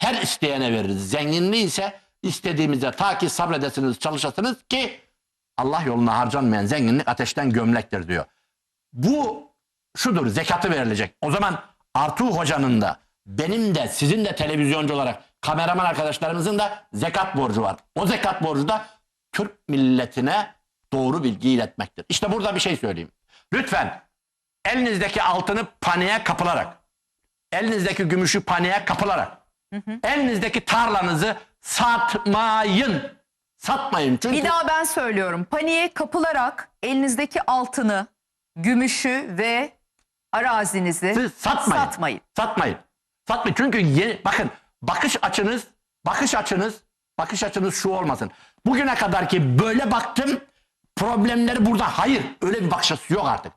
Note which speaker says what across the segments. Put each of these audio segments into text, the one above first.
Speaker 1: her isteyene veririz. Zenginliği ise istediğimize ta ki sabredesiniz, çalışasınız ki Allah yoluna harcanmayan zenginlik ateşten gömlektir diyor. Bu şudur zekatı verilecek. O zaman Artuğ Hoca'nın da benim de sizin de televizyoncu olarak kameraman arkadaşlarımızın da zekat borcu var. O zekat borcu da Türk milletine doğru bilgi iletmektir. İşte burada bir şey söyleyeyim. Lütfen elinizdeki altını paniğe kapılarak, elinizdeki gümüşü paniğe kapılarak, elinizdeki tarlanızı satmayın. Satmayın. Çünkü
Speaker 2: Bir daha ben söylüyorum. Paniğe kapılarak elinizdeki altını, gümüşü ve arazinizi
Speaker 1: Siz satmayın.
Speaker 2: satmayın.
Speaker 1: Satmayın. Satmayın. Çünkü yeni, bakın bakış açınız, bakış açınız, bakış açınız şu olmasın. Bugüne kadar ki böyle baktım problemleri burada. Hayır öyle bir bakış açısı yok artık.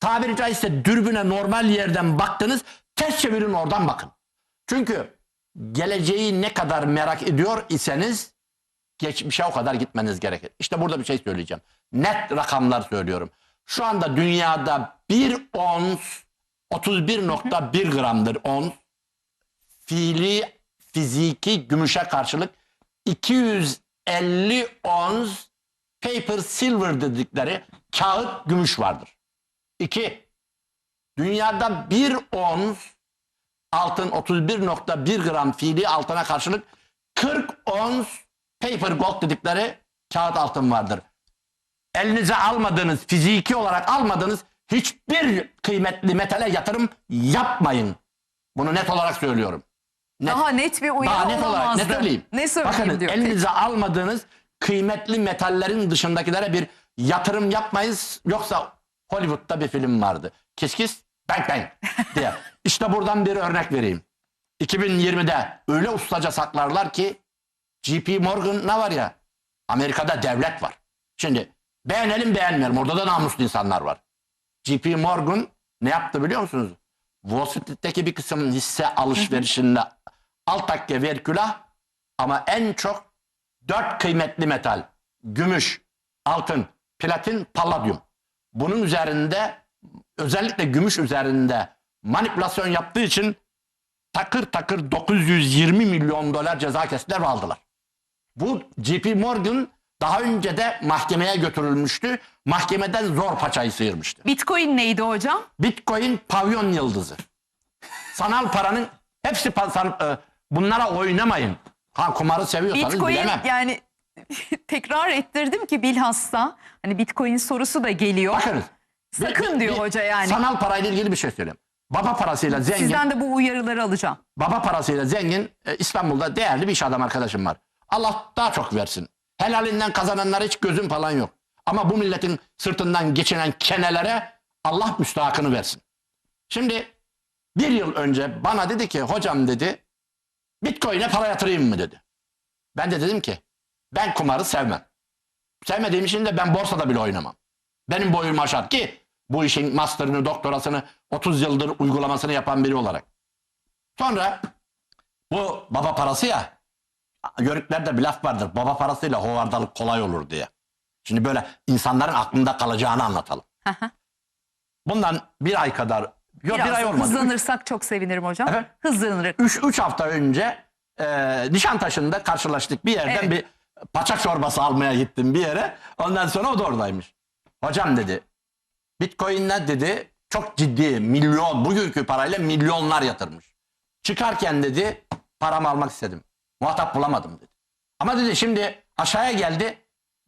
Speaker 1: Tabiri caizse dürbüne normal yerden baktınız ters çevirin oradan bakın. Çünkü geleceği ne kadar merak ediyor iseniz geçmişe o kadar gitmeniz gerekir. İşte burada bir şey söyleyeceğim. Net rakamlar söylüyorum. Şu anda dünyada bir ons 31.1 gramdır ons. Fiili fiziki gümüşe karşılık 250 ons paper silver dedikleri kağıt gümüş vardır. İki, dünyada bir ons altın 31.1 gram fiili altına karşılık 40 ons paper gold dedikleri kağıt altın vardır. Elinize almadığınız, fiziki olarak almadığınız hiçbir kıymetli metale yatırım yapmayın. Bunu net olarak söylüyorum. Net.
Speaker 2: Daha net bir uyarı
Speaker 1: Daha net olarak ne söyleyeyim?
Speaker 2: Ne söyleyeyim
Speaker 1: Bakın
Speaker 2: diyor.
Speaker 1: elinize almadığınız kıymetli metallerin dışındakilere bir yatırım yapmayız. Yoksa Hollywood'da bir film vardı. Kiss kiss bang bang diye. İşte buradan bir örnek vereyim. 2020'de öyle ustaca saklarlar ki JP Morgan ne var ya Amerika'da devlet var. Şimdi beğenelim beğenmeyelim orada da namuslu insanlar var. JP Morgan ne yaptı biliyor musunuz? Wall Street'teki bir kısım hisse alışverişinde alt takke verkülah ama en çok dört kıymetli metal gümüş, altın, platin, palladium. Bunun üzerinde özellikle gümüş üzerinde manipülasyon yaptığı için takır takır 920 milyon dolar ceza kestiler ve aldılar. Bu JP Morgan daha önce de mahkemeye götürülmüştü. Mahkemeden zor paçayı sıyırmıştı.
Speaker 2: Bitcoin neydi hocam?
Speaker 1: Bitcoin pavyon yıldızı. Sanal paranın hepsi pa- san- e, bunlara oynamayın. Ha kumarı seviyorsanız
Speaker 2: Bitcoin
Speaker 1: bilemem.
Speaker 2: yani tekrar ettirdim ki bilhassa hani Bitcoin sorusu da geliyor.
Speaker 1: Bakınız.
Speaker 2: Sakın
Speaker 1: bir-
Speaker 2: diyor
Speaker 1: bir
Speaker 2: hoca yani.
Speaker 1: Sanal parayla ilgili bir şey söyleyeyim. Baba parasıyla zengin,
Speaker 2: Sizden de bu uyarıları alacağım.
Speaker 1: baba parasıyla zengin e, İstanbul'da değerli bir iş adam arkadaşım var. Allah daha çok versin. Helalinden kazananlara hiç gözüm falan yok. Ama bu milletin sırtından geçinen kenelere Allah müstahakını versin. Şimdi bir yıl önce bana dedi ki hocam dedi Bitcoin'e para yatırayım mı dedi. Ben de dedim ki ben kumarı sevmem. Sevmediğim için de ben borsada bile oynamam. Benim boyum aşar ki bu işin master'ını, doktorasını 30 yıldır uygulamasını yapan biri olarak. Sonra bu baba parası ya yörüklerde bir laf vardır. Baba parasıyla hovardalık kolay olur diye. Şimdi böyle insanların aklında kalacağını anlatalım. Bundan bir ay kadar, yok bir ay olmadı.
Speaker 2: hızlanırsak çok sevinirim hocam.
Speaker 1: Evet.
Speaker 2: Hızlanırız.
Speaker 1: 3 hafta önce e, Nişantaşı'nda karşılaştık bir yerden
Speaker 2: Evet.
Speaker 1: bir paçak çorbası almaya gittim bir yere. Ondan sonra o da oradaymış. Hocam dedi Bitcoin'ler dedi çok ciddi milyon bugünkü parayla milyonlar yatırmış. Çıkarken dedi paramı almak istedim. Muhatap bulamadım dedi. Ama dedi şimdi aşağıya geldi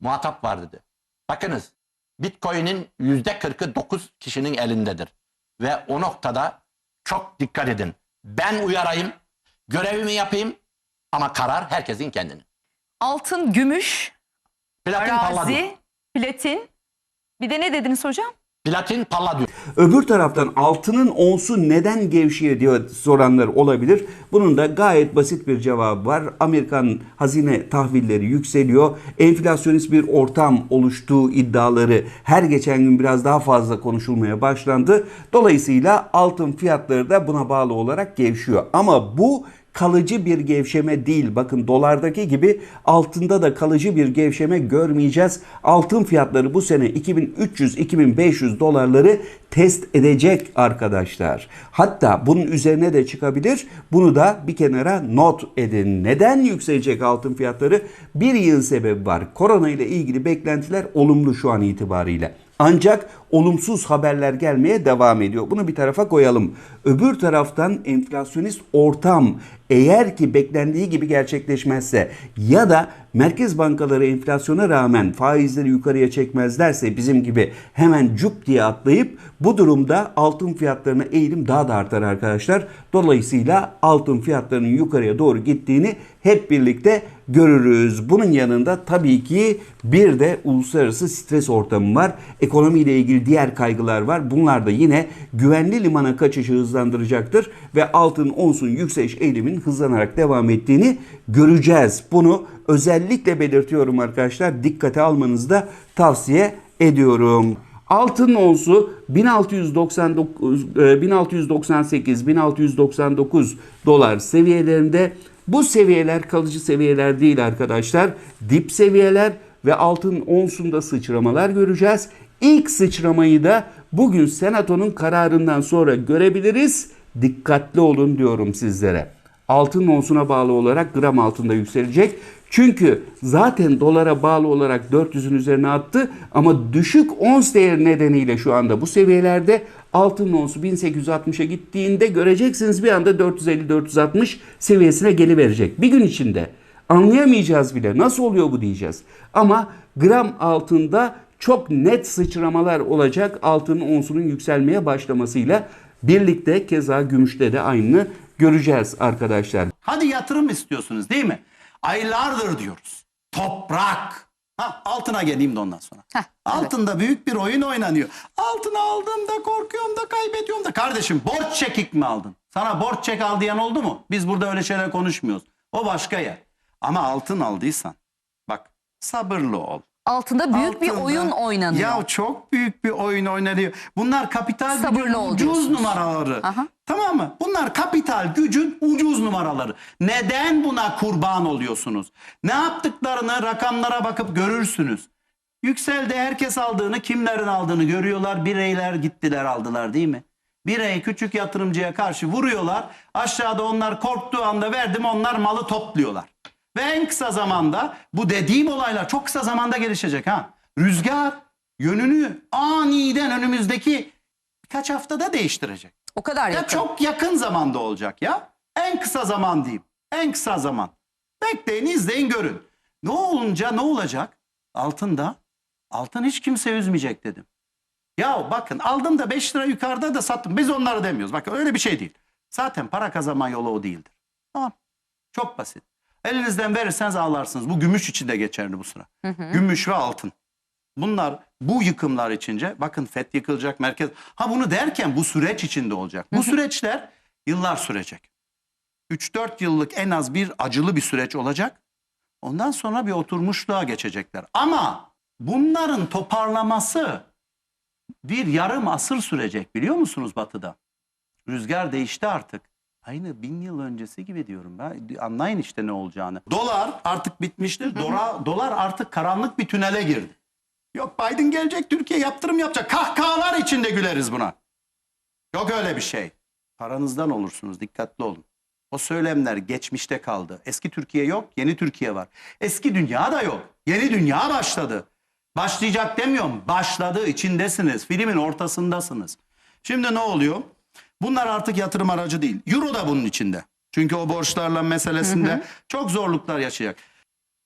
Speaker 1: muhatap var dedi. Bakınız Bitcoin'in yüzde 40'ı 9 kişinin elindedir. Ve o noktada çok dikkat edin. Ben uyarayım, görevimi yapayım ama karar herkesin kendinin.
Speaker 2: Altın, gümüş,
Speaker 1: Platin
Speaker 2: arazi, platin. Bir de ne dediniz hocam?
Speaker 1: Platin palladium.
Speaker 3: Öbür taraftan altının onsu neden gevşiyor diye soranlar olabilir. Bunun da gayet basit bir cevabı var. Amerikan hazine tahvilleri yükseliyor. Enflasyonist bir ortam oluştuğu iddiaları her geçen gün biraz daha fazla konuşulmaya başlandı. Dolayısıyla altın fiyatları da buna bağlı olarak gevşiyor. Ama bu kalıcı bir gevşeme değil. Bakın dolardaki gibi altında da kalıcı bir gevşeme görmeyeceğiz. Altın fiyatları bu sene 2300-2500 dolarları test edecek arkadaşlar. Hatta bunun üzerine de çıkabilir. Bunu da bir kenara not edin. Neden yükselecek altın fiyatları? Bir yıl sebebi var. Korona ile ilgili beklentiler olumlu şu an itibariyle. Ancak olumsuz haberler gelmeye devam ediyor. Bunu bir tarafa koyalım. Öbür taraftan enflasyonist ortam eğer ki beklendiği gibi gerçekleşmezse ya da merkez bankaları enflasyona rağmen faizleri yukarıya çekmezlerse bizim gibi hemen cup diye atlayıp bu durumda altın fiyatlarına eğilim daha da artar arkadaşlar. Dolayısıyla altın fiyatlarının yukarıya doğru gittiğini hep birlikte görürüz. Bunun yanında tabii ki bir de uluslararası stres ortamı var. Ekonomiyle ilgili diğer kaygılar var. Bunlar da yine güvenli limana kaçışı hızlandıracaktır ve altın onsun yükseliş eğiliminin hızlanarak devam ettiğini göreceğiz. Bunu özellikle belirtiyorum arkadaşlar. Dikkate almanızı da tavsiye ediyorum. Altın onsu 1699 e, 1698 1699 dolar seviyelerinde. Bu seviyeler kalıcı seviyeler değil arkadaşlar. Dip seviyeler ve altın onsunda sıçramalar göreceğiz. İlk sıçramayı da bugün senatonun kararından sonra görebiliriz. Dikkatli olun diyorum sizlere. Altın onsuna bağlı olarak gram altında yükselecek. Çünkü zaten dolara bağlı olarak 400'ün üzerine attı ama düşük ons değeri nedeniyle şu anda bu seviyelerde altın onsu 1860'a gittiğinde göreceksiniz bir anda 450-460 seviyesine geliverecek. Bir gün içinde anlayamayacağız bile nasıl oluyor bu diyeceğiz. Ama gram altında çok net sıçramalar olacak altının onsunun yükselmeye başlamasıyla birlikte keza gümüşte de aynı göreceğiz arkadaşlar.
Speaker 4: Hadi yatırım istiyorsunuz değil mi? Aylardır diyoruz. Toprak. Ha, altına geleyim de ondan sonra.
Speaker 2: Heh, evet.
Speaker 4: Altında büyük bir oyun oynanıyor. Altını aldım da korkuyorum da kaybediyorum da. Kardeşim borç çekik mi aldın? Sana borç çek al diyen oldu mu? Biz burada öyle şeyler konuşmuyoruz. O başka yer. Ama altın aldıysan bak sabırlı ol.
Speaker 2: Altında büyük bir
Speaker 4: Altında-
Speaker 2: oyun oynanıyor.
Speaker 4: Ya çok büyük bir oyun oynanıyor. Bunlar kapital
Speaker 2: Sabırlı
Speaker 4: gücün
Speaker 2: ol
Speaker 4: ucuz
Speaker 2: diyorsunuz.
Speaker 4: numaraları.
Speaker 2: Aha.
Speaker 4: Tamam mı? Bunlar kapital gücün ucuz numaraları. Neden buna kurban oluyorsunuz? Ne yaptıklarını rakamlara bakıp görürsünüz. Yükseldi herkes aldığını, kimlerin aldığını görüyorlar. Bireyler gittiler aldılar değil mi? Birey küçük yatırımcıya karşı vuruyorlar. Aşağıda onlar korktuğu anda verdim onlar malı topluyorlar. Ve en kısa zamanda bu dediğim olaylar çok kısa zamanda gelişecek ha. Rüzgar yönünü aniden önümüzdeki birkaç haftada değiştirecek.
Speaker 2: o kadar
Speaker 4: Ya
Speaker 2: yakın.
Speaker 4: çok yakın zamanda olacak ya. En kısa zaman diyeyim. En kısa zaman. Bekleyin, izleyin, görün. Ne olunca ne olacak? Altında. Altın hiç kimse üzmeyecek dedim. Ya bakın aldım da 5 lira yukarıda da sattım. Biz onları demiyoruz. Bakın öyle bir şey değil. Zaten para kazanma yolu o değildir. Tamam. Çok basit. Elinizden verirseniz ağlarsınız. Bu gümüş için de geçerli bu sıra. Gümüş ve altın. Bunlar bu yıkımlar içince bakın FED yıkılacak merkez. Ha bunu derken bu süreç içinde olacak. Bu süreçler yıllar sürecek. 3-4 yıllık en az bir acılı bir süreç olacak. Ondan sonra bir oturmuşluğa geçecekler. Ama bunların toparlaması bir yarım asır sürecek biliyor musunuz batıda? Rüzgar değişti artık. Aynı bin yıl öncesi gibi diyorum ben. Anlayın işte ne olacağını. Dolar artık bitmiştir. Dolar, dolar artık karanlık bir tünele girdi. Yok Biden gelecek Türkiye yaptırım yapacak. Kahkahalar içinde güleriz buna. Yok öyle bir şey. Paranızdan olursunuz dikkatli olun. O söylemler geçmişte kaldı. Eski Türkiye yok, yeni Türkiye var. Eski dünya da yok. Yeni dünya başladı. Başlayacak demiyorum. Başladı, içindesiniz. Filmin ortasındasınız. Şimdi ne oluyor? Bunlar artık yatırım aracı değil. Euro da bunun içinde. Çünkü o borçlarla meselesinde çok zorluklar yaşayacak.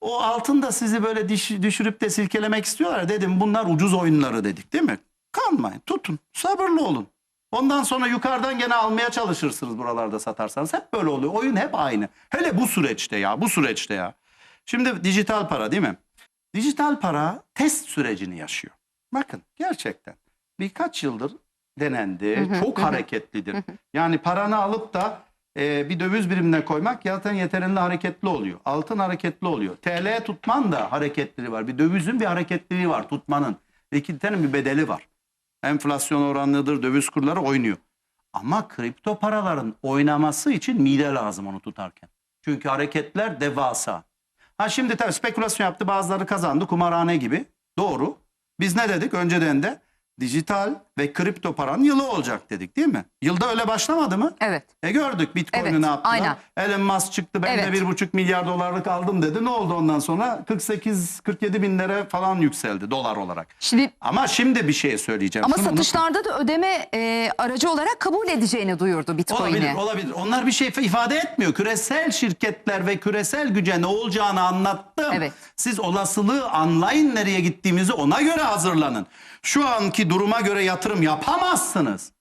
Speaker 4: O altın da sizi böyle diş, düşürüp de silkelemek istiyorlar. Dedim bunlar ucuz oyunları dedik değil mi? Kanmayın, tutun, sabırlı olun. Ondan sonra yukarıdan gene almaya çalışırsınız buralarda satarsanız. Hep böyle oluyor. Oyun hep aynı. Hele bu süreçte ya, bu süreçte ya. Şimdi dijital para değil mi? Dijital para test sürecini yaşıyor. Bakın gerçekten birkaç yıldır denendi. Çok hareketlidir. Yani paranı alıp da e, bir döviz birimine koymak zaten yeterince hareketli oluyor. Altın hareketli oluyor. TL tutman da hareketliliği var. Bir dövizin bir hareketliliği var tutmanın. İki tane bir bedeli var. Enflasyon oranlıdır, döviz kurları oynuyor. Ama kripto paraların oynaması için mide lazım onu tutarken. Çünkü hareketler devasa. Ha şimdi tabii spekülasyon yaptı bazıları kazandı kumarhane gibi. Doğru. Biz ne dedik önceden de? Dijital ve kripto paranın yılı olacak dedik değil mi? Yılda öyle başlamadı mı?
Speaker 2: Evet.
Speaker 4: E gördük Bitcoin'i
Speaker 2: Evet,
Speaker 4: ne yaptılar?
Speaker 2: aynen.
Speaker 4: Elon Musk çıktı ben
Speaker 2: Evet.
Speaker 4: de bir buçuk milyar dolarlık aldım dedi. Ne oldu ondan sonra? 48-47 binlere falan yükseldi dolar olarak.
Speaker 2: Şimdi
Speaker 4: Ama şimdi bir şey söyleyeceğim.
Speaker 2: ama
Speaker 4: Şunu unutma.
Speaker 2: satışlarda da ödeme e, aracı olarak kabul edeceğini duyurdu Bitcoin'i.
Speaker 4: Olabilir, olabilir. Onlar bir şey ifade etmiyor. Küresel şirketler ve küresel güce ne olacağını anlattım.
Speaker 2: Evet.
Speaker 4: Siz olasılığı anlayın nereye gittiğimizi ona göre hazırlanın. Şu anki duruma göre yatırım yapamazsınız.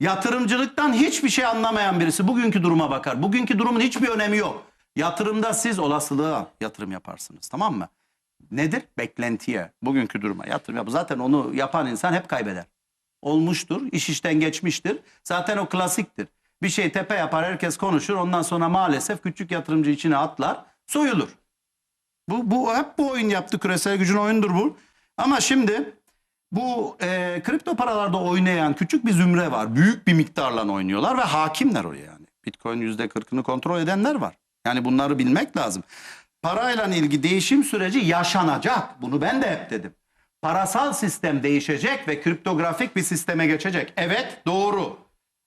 Speaker 4: Yatırımcılıktan hiçbir şey anlamayan birisi bugünkü duruma bakar. Bugünkü durumun hiçbir önemi yok. Yatırımda siz olasılığa yatırım yaparsınız tamam mı? Nedir? Beklentiye, bugünkü duruma yatırım yap. Zaten onu yapan insan hep kaybeder. Olmuştur, iş işten geçmiştir. Zaten o klasiktir. Bir şey tepe yapar, herkes konuşur. Ondan sonra maalesef küçük yatırımcı içine atlar, soyulur. Bu, bu hep bu oyun yaptı. Küresel gücün oyundur bu. Ama şimdi bu e, kripto paralarda oynayan küçük bir zümre var. Büyük bir miktarla oynuyorlar ve hakimler oraya yani. Bitcoin yüzde kırkını kontrol edenler var. Yani bunları bilmek lazım. Parayla ilgili değişim süreci yaşanacak. Bunu ben de hep dedim. Parasal sistem değişecek ve kriptografik bir sisteme geçecek. Evet doğru.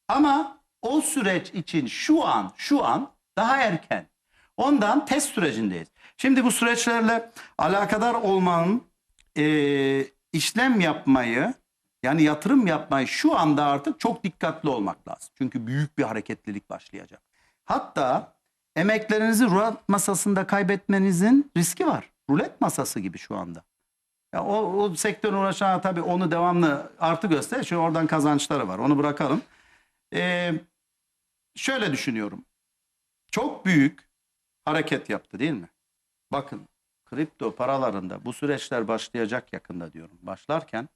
Speaker 4: Ama o süreç için şu an şu an daha erken. Ondan test sürecindeyiz. Şimdi bu süreçlerle alakadar olmanın e, işlem yapmayı yani yatırım yapmayı şu anda artık çok dikkatli olmak lazım. Çünkü büyük bir hareketlilik başlayacak. Hatta emeklerinizi rulet masasında kaybetmenizin riski var. Rulet masası gibi şu anda. Ya o, o sektörün uğraşan tabii onu devamlı artı göster. Çünkü oradan kazançları var. Onu bırakalım. Ee, şöyle düşünüyorum. Çok büyük hareket yaptı değil mi? Bakın kripto paralarında bu süreçler başlayacak yakında diyorum. Başlarken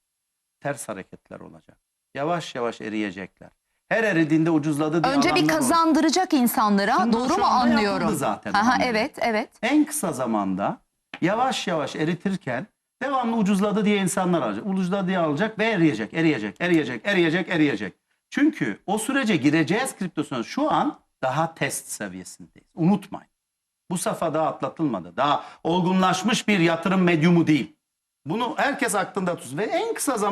Speaker 4: ters hareketler olacak. Yavaş yavaş eriyecekler. Her eridiğinde ucuzladı diye
Speaker 2: Önce bir
Speaker 4: alanlar olacak.
Speaker 2: kazandıracak insanlara
Speaker 4: Bunlar
Speaker 2: doğru
Speaker 4: şu
Speaker 2: mu
Speaker 4: anda
Speaker 2: anlıyorum?
Speaker 4: yapıldı zaten.
Speaker 2: Aha,
Speaker 4: Anlıyorum.
Speaker 2: evet evet.
Speaker 4: en kısa zamanda yavaş yavaş eritirken devamlı ucuzladı diye insanlar alacak. Ucuzladı diye alacak ve eriyecek, eriyecek, eriyecek, eriyecek, eriyecek. Çünkü o sürece gireceğiz kriptosuna şu an daha test seviyesindeyiz. Unutmayın. Bu safhada atlatılmadı. Daha olgunlaşmış bir yatırım medyumu değil. Bunu herkes aklında tutsun ve en kısa zaman